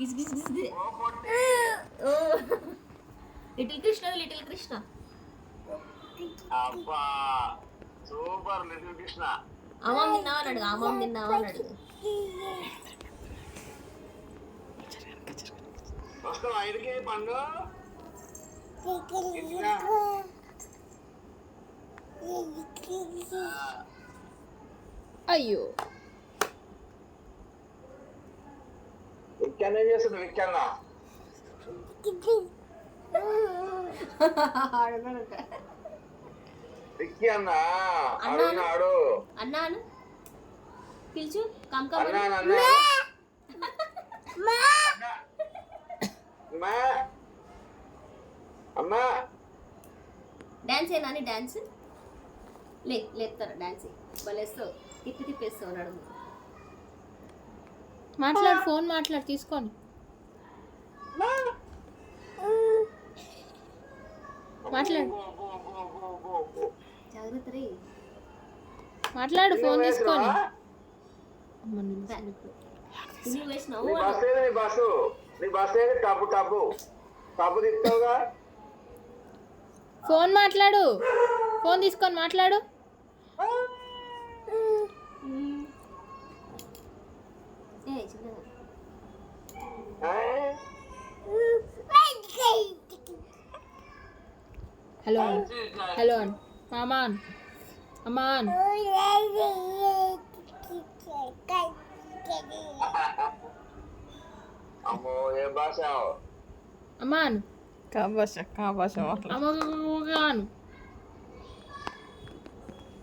గిస్ గిస్ గిస్ గిస్. ఓ. పొట్టి ఓ లిటిల్ కృష్ణ లిటిల్ కృష్ణ. అబ్బా సూపర్ లిటిల్ కృష్ణ. అమ్మమ్మ తిన్నావా అడుగు అమ్మమ్మ తిన్నావా అడుగు. వస్తావా ఐదుకి పండు. అయ్యో. ఏం చేస్తుంది విక్కన్న? ఆడున్నాడంట. విక్కీ అన్న అడుగున్నాడు అన్నాను. పిలుచు కంకమ్మ అన్నా అన్నా. అమ్మా అమ్మా డాన్స్ ఏనా డాన్స్? లే లేపుతారు డాన్స్ భలేస్తావు తిప్పి తిప్పేస్తావు నడుము. మాట్లాడు ఫోన్. మాట్లాడు తీసుకొని. మాట్లాడు. మాట్లాడు ఫోన్ తీసుకొని. ఫోన్ మాట్లాడు. ఫోన్ తీసుకొని మాట్లాడు. హలో అను. హలో అను. మామాన్ అమ్మాన్ అమ్మో ఏ భాష అమ్మాన్ కాబోష కాబోష మాట్లాడు అమ్మగాను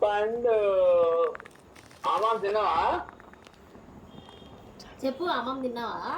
పండు అమ్మ తిన్నావా చెప్పు అమ్మమ్మ తిన్నావా